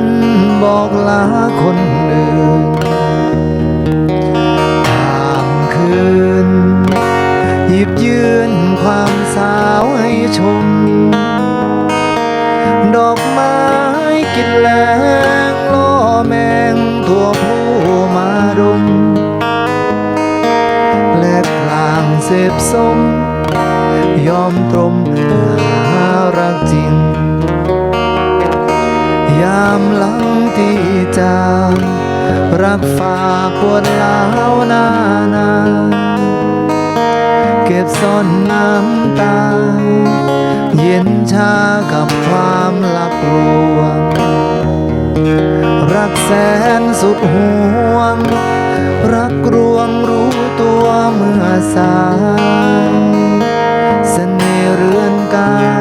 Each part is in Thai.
ันบอกลาคนอื่นตามคืน หยิบยืนความสาวให้ชม ดอกไม้กินแรงล่อแมงตัวผู้มาดมและกลางเสพสม ยอมตรมหารักจริงามหลังที่จากรักฝากปวดล้าวนานา เก็บซ่อนน้ำตา เย็นชากับความหลับลวง รักแสนสุดห่วง รักรวงรู้ตัวเมื่อสายเสน่ห์เรือนกาย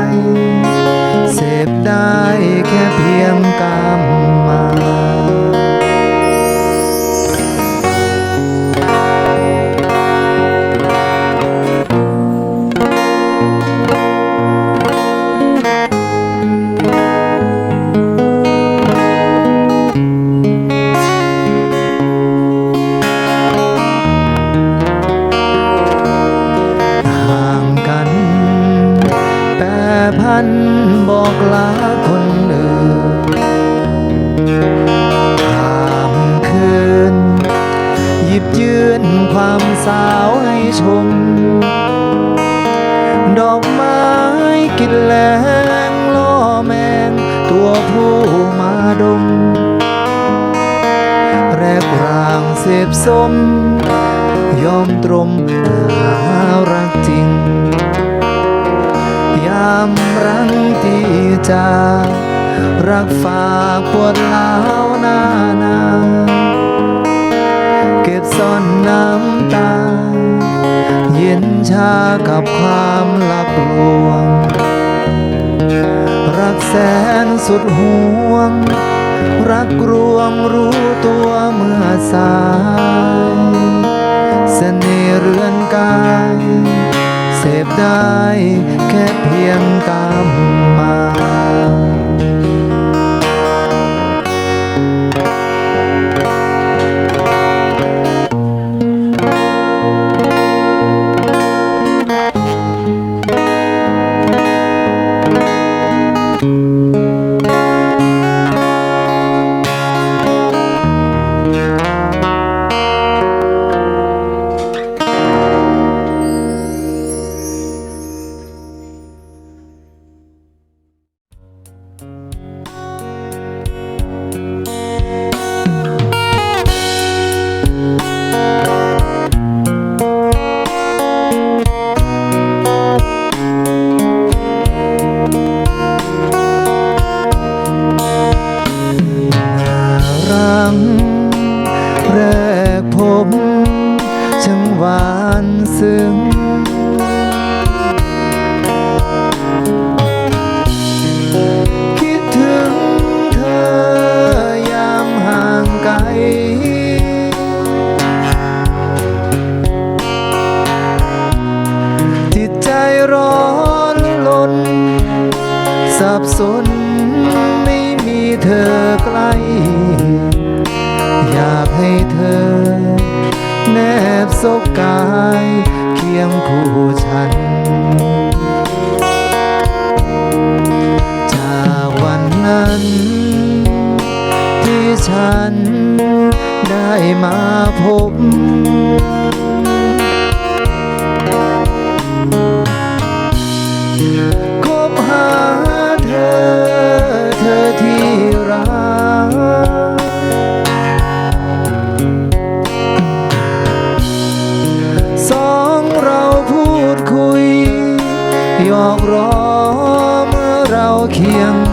ยอมตรมหารักจริง ยามรังที่จากรักฝากปวดล้าวหนานาเก็บซ่อนน้ำตา เย็นชากับความลับลวง รักแสนสุดห่วง รักรวงรู้ตัวเมื่อสาย เรือนกาย เสพได้แค่เพียงกามมา สน ไม่มีเธอใกล้ อยากให้เธอ แนบศพกาย เคียงคู่ฉัน จากวันนั้น ที่ฉันได้มาพบ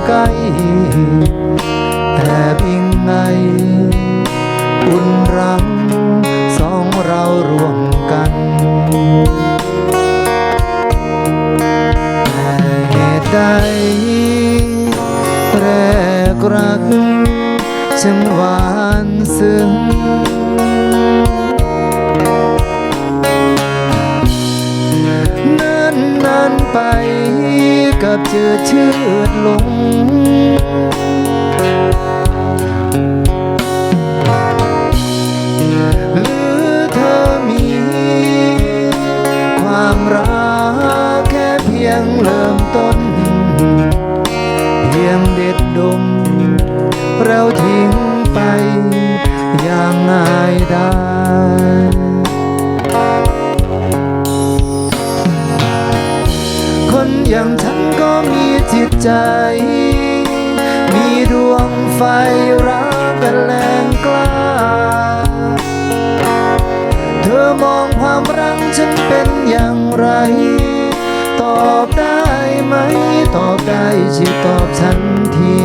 ใกล้แอบอิงไงอุ่นรังสองเรารวมกันแต่เหตุใดแรกรักฉันหวานซึ้งเนิ่นนานไปกับเจือชืดลง ใจ มีดวงไฟรักเป็นแรงกล้า เธอมองความรักฉันเป็นอย่างไร ตอบได้ไหม ตอบได้ช่วยตอบฉันที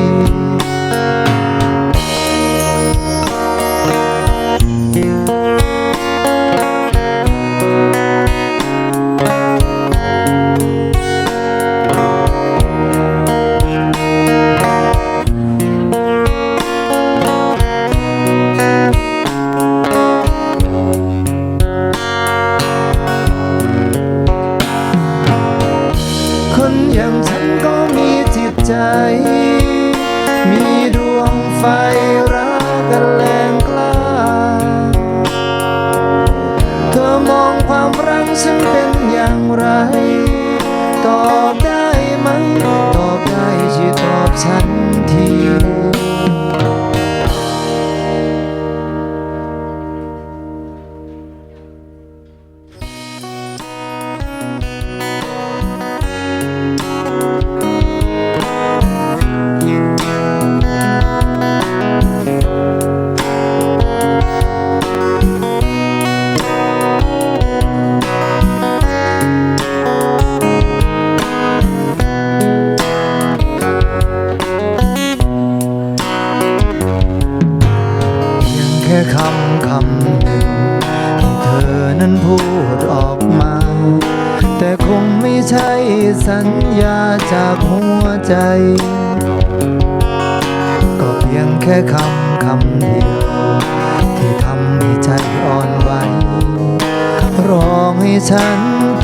ฉันที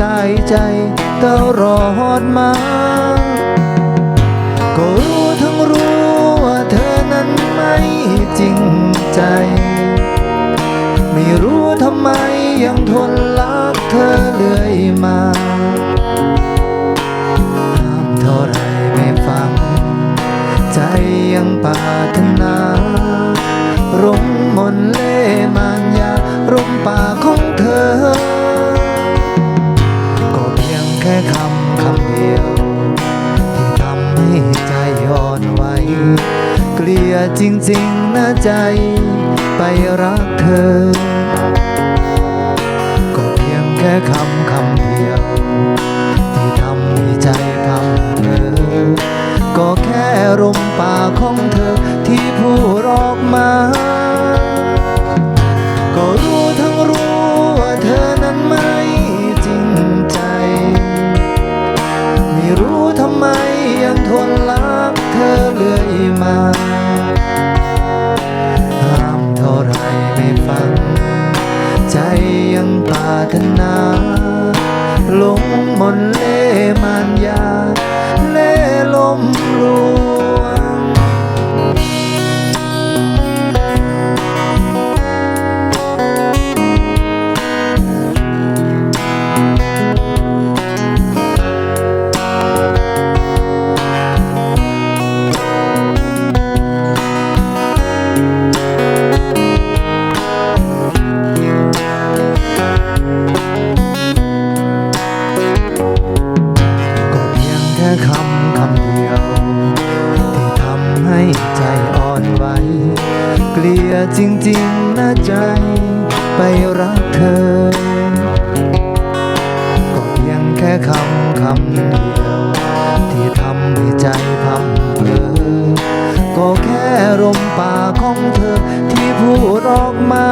ตายใจตลอดมาก็รู้ทั้งรู้ว่าเธอนั้นไม่จริงใจ ไม่รู้ทำไมยังทนรักเธอเรื่อยมาห้ามเท่าไรไม่ฟัง ใจยังปรารถนาร่มมนเล่มานยาร่มป่าของเธอ ค่คำคำเดียว ที่ทำให้ใจอ่อนไหวเกลียดจริงๆนะใจไปรักเธอ ก็เพียงแค่คำคำเดียว ที่ทำให้ใจพำเธอ ก็แค่ลมปากของเธอที่พูดออกมา ให้ใจอ่อนไหว เกลียจริงๆนะใจ ไปรักเธอ ก็เพียงแค่คำคำเดียว ที่ทำให้ใจพังเพลอก็แค่ลมป่าของเธอที่พูดออกมา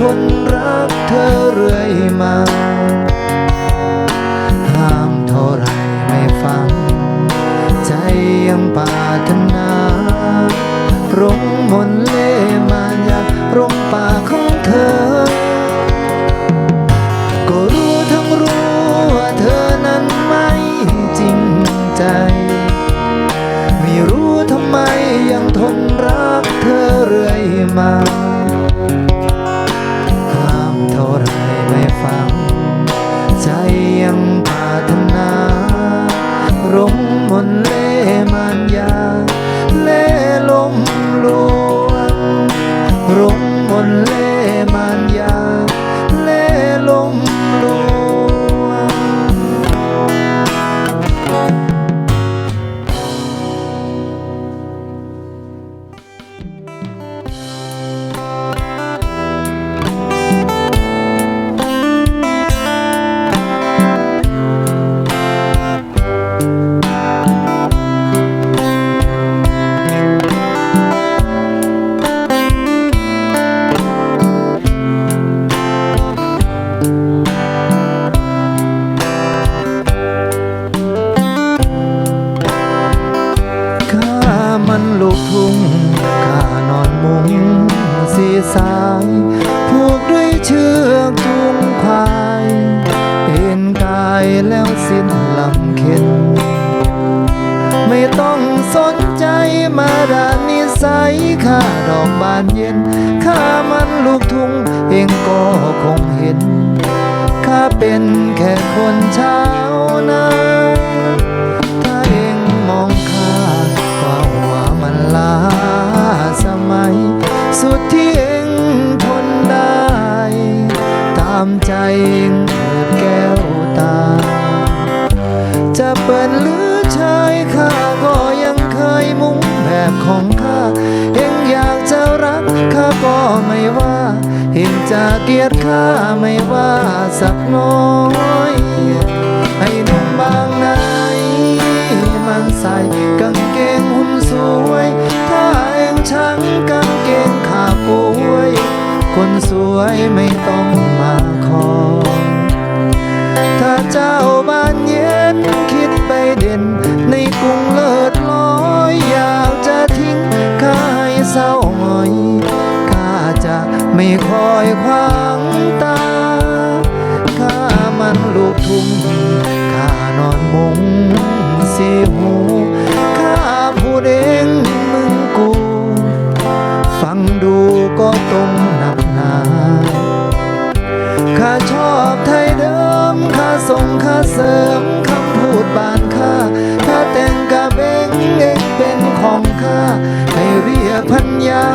ทนรักเธอเรื่อยมา ห้ามเท่าไรไม่ฟัง ใจยังปาถนารงมนเล่มายารงปากของเธอ สายผูกด้วยเชือกจูงควายเอ็นกายแล้วสิ้นลำเข็นไม่ต้องสนใจมาดานิสัยข้าดอกบานเย็นข้ามันลูกทุ่งเองก็คงเห็นข้าเป็นแค่คนเช้านาถ้าเองมองข้าว่าว่ามันล้าสมัยสุดที่ ใจเองเถิดแก้วตา จะเปิดหรือชายข้าก็ยังเคยมุ่งแบบของข้าเองอยากจะรักข้าก็ไม่ว่าเองจะเกลียดข้าไม่ว่าสักน้อยไอ้หนุ่มบางไหนมันใส่กางเกงหุ่นสวย ถ้าเองช่างกางเกงขาป่วยคนสวยไม่ต้องมา เจ้าบ้านเย็น คิดไปเด่น ในกรุงเลิศลอย อยากจะทิ้งข้าให้เศร้าหงอยข้าจะไม่คอยขวางตาข้ามันลูกทุ่งข้านอนมุงสีหัว เสริมคำพูดบานค่า ถ้าแต่งกะเบงเองเป็นของข้าให้เรียกพัญญา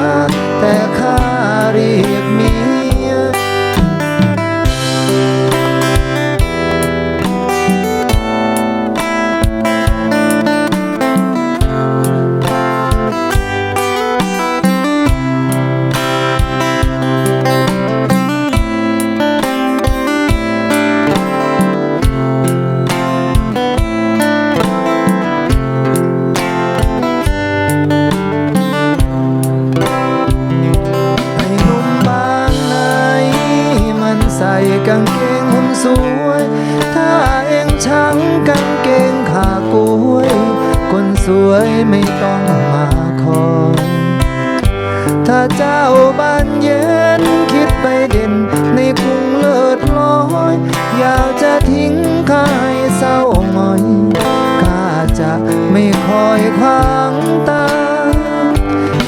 ไม่คอยขวางตา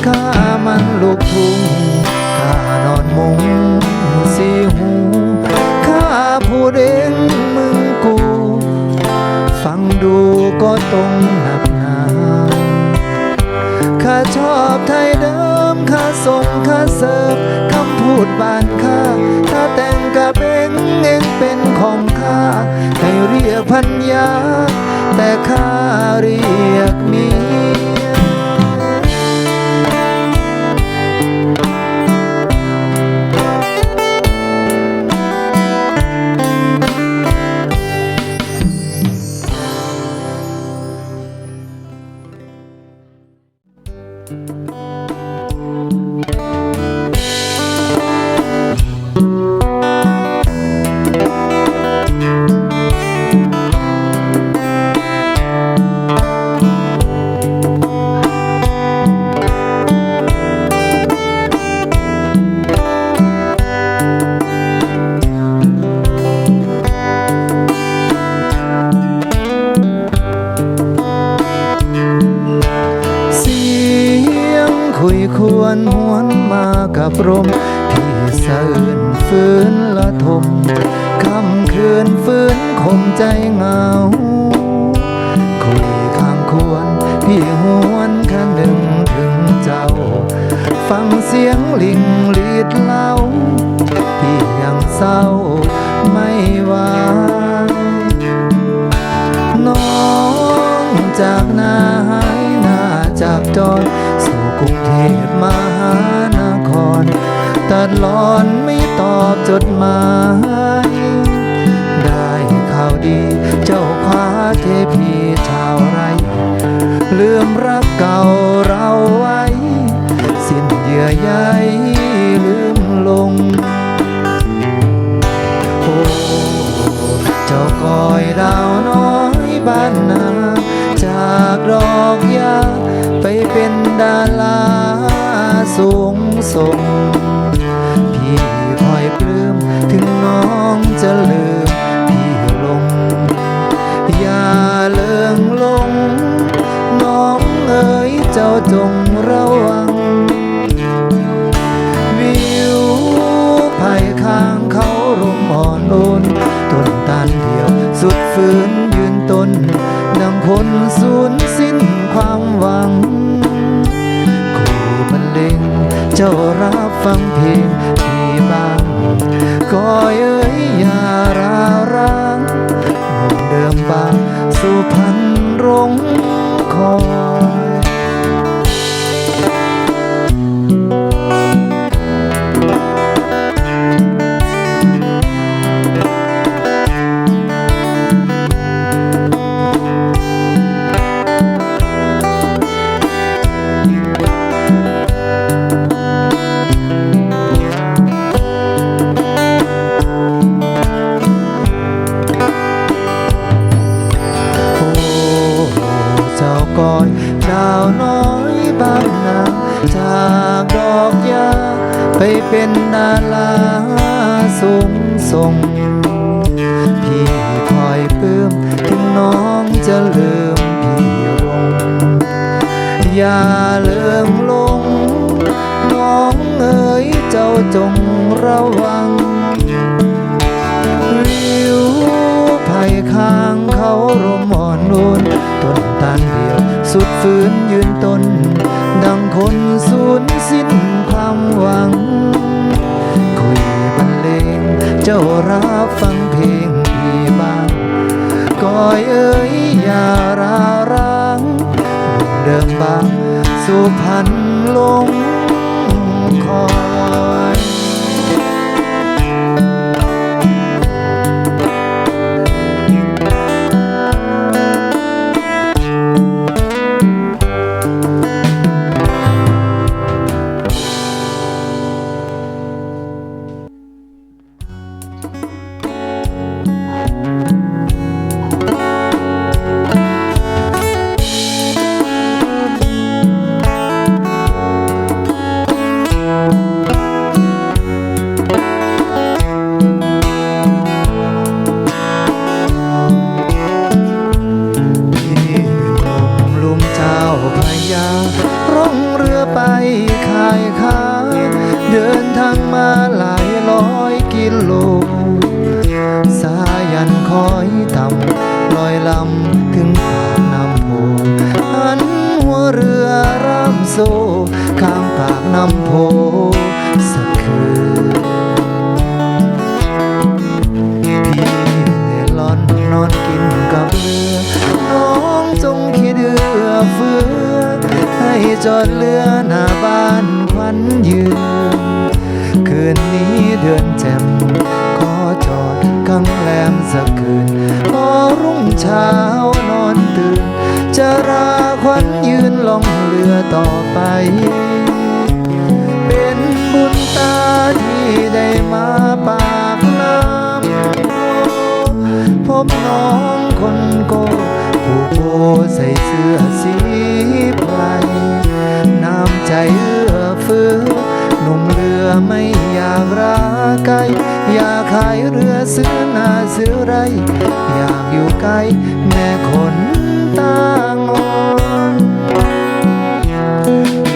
ข้ามันลูกทุ่งข้านอนมุงสีหูข้าพูดเองมึงกู ฟังดูก็ตรงหนักหนาข้าชอบไทยเดิมข้าส่งข้าเสิร์ฟคำพูดบานข้าข้าแต่งกะเบงเองเป็นของข้าให้เรียกพันยา แต่ข้าเรียกเตัดหลอนไม่ตอบจดหมาย ได้ข่าวดีเจ้าคว้าเทพีชาวไร ลืมรักเก่าเราไว้ สิ้นเยื่อใยลืมลง โอ้ เจ้าคอยดาวน้อยบ้านนา จากดอกยาไปเป็นดาราสูงส่ง องจะลืมพี่ลง อย่าเลิงลง น้องเอ๋ยเจ้าจงระวัง วิวไผ่ข้างเขาร่มอ่อนโอนต้นตาลเดียวสุดฝืนยืนต้นดังคนสูญสิ้นความหวังคุยบรรเลงเจ้า ฝืนยืนตน ดังคนสูญสิ้นความหวัง คุยบรรเลงเจ้ารับฟังเพลงพี่บ้างก้อยเอ๋ยอย่าราร้างเดิมบางสุพรรณลงคอ จอดเรือหน้าบ้านควันยืน คืนนี้เดือนแจ่มขอจอดกังแรมสักคืน พอรุ่งเช้านอนตื่น จะราควันยืนลองเรือต่อไป เป็นบุญตาที่ได้มาปากน้ำพบน้องคนโกผู้โกใส่เสื้อสีไพร ใจเอื้อเฟื้อหนุ่มเรือไม่อยากราไกล อยากขายเรือซื้อนาซื้อไร อยากอยู่ใกล้แม่คนตางอน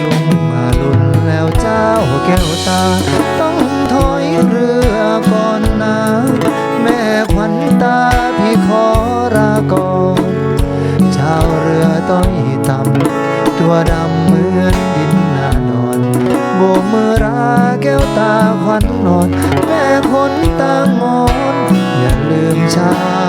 ลุงมาลุนแล้วเจ้าแก้วตา ต้องถอยเรือก่อนนะแม่ขวัญตาพี่ขอลาก่อนชาวเรือต้อยต่ำตัวดำ วันนอน แม่คนตางอน อย่าลืมชา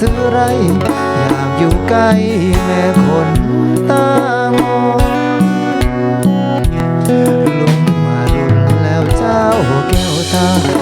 ซื้อไร อยากอยู่ใกล้แม่คนตามอนลุงมาดุลแล้วเจ้าแก้วตา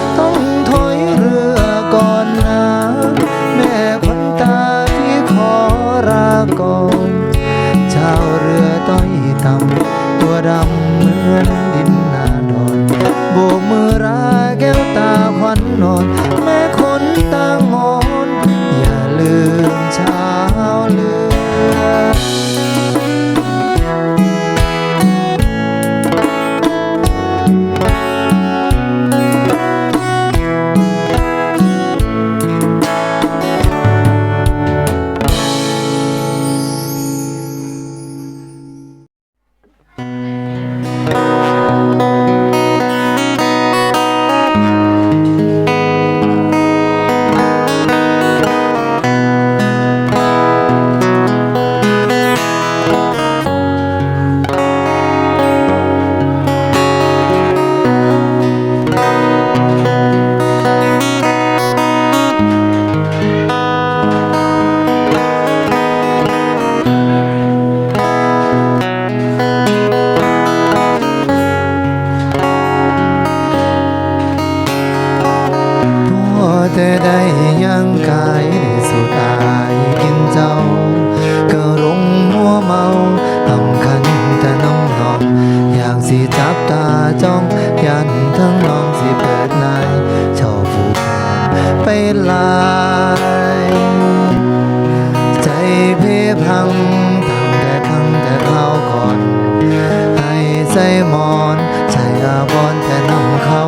ให้ใส่หมอนใส่อาบอนแต่นำเขา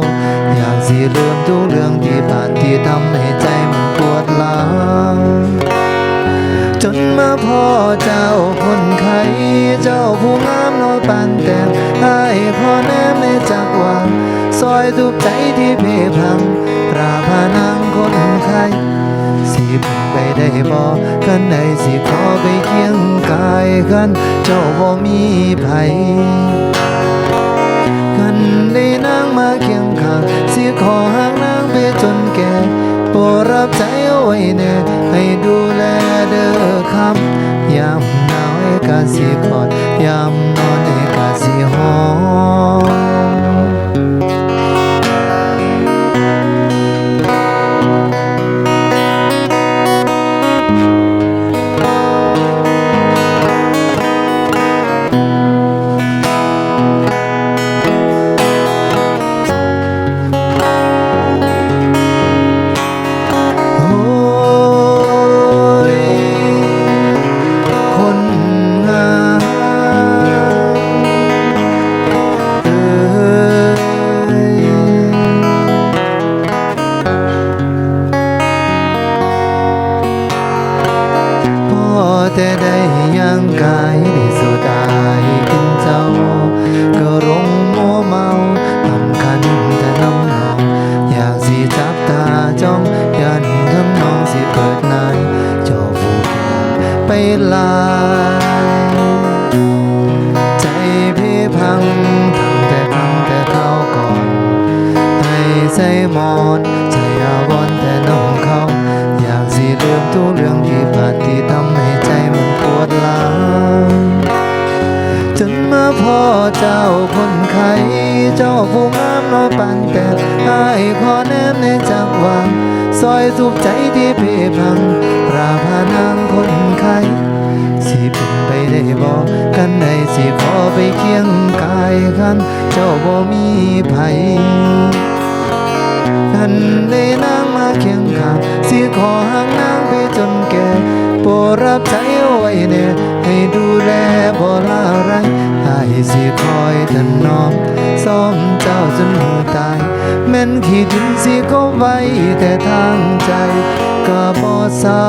อยากสิลืมทุกเรื่องที่ผ่านที่ทำให้ใจมันปวดร้าจนมาพ่อเจ้าคนไข้เจ้าผู้งามนอยปานแต่งให้ขอแนมในจักรวาลซอยทุกใจที่เพพังปราพานางคนไข้สิเป็นไปได้บ่กันใดสิขอไปเคียงกายกัน เจ้าบ่มีไผกัน ได้นางมาเคียงข้างสิขอห่างนางไปจนแก่โปรดรับใจเอาไว้แน่ให้ดูแลเด้อคำยามหนาวให้กาสิกอดยามนอนให้กาสิหอม อายขอแนมในจักรวาลซอยทุกใจที่เพพังปราพานางคนไข้สิเป็นไปได้บ่กันใดสิขอไปเคียงกายกัน เจ้าบ่มีไผกันได้นางมาเคียงข้างสิขอห่างนางไปจนแก่โปรดรับใจเอาไว้แน่ให้ดูแลบ่ละไรให้สิคอยถนอมซ้อมเจ้าจนมือตาย แม่นขี้ดินสิเขาไว้แต่ทางใจก็บ่เศร้า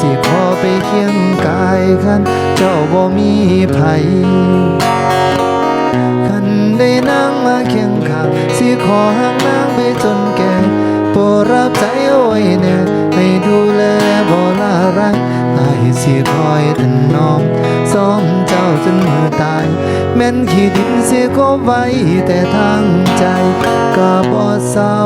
สิขอไปเคียงกายคันเจ้าบ่มีไผคันได้นางมาเคียงข้างสิขอห่างนางไปจนแก่โปรดรับใจเอาไว้แน่ให้ดูแลบ่ละรักอายสิคอยถนอมซ้อมเจ้าจนมือตาย แม่นขี้ดินสิก็ไว้แต่ทางใจก็บ่เศร้า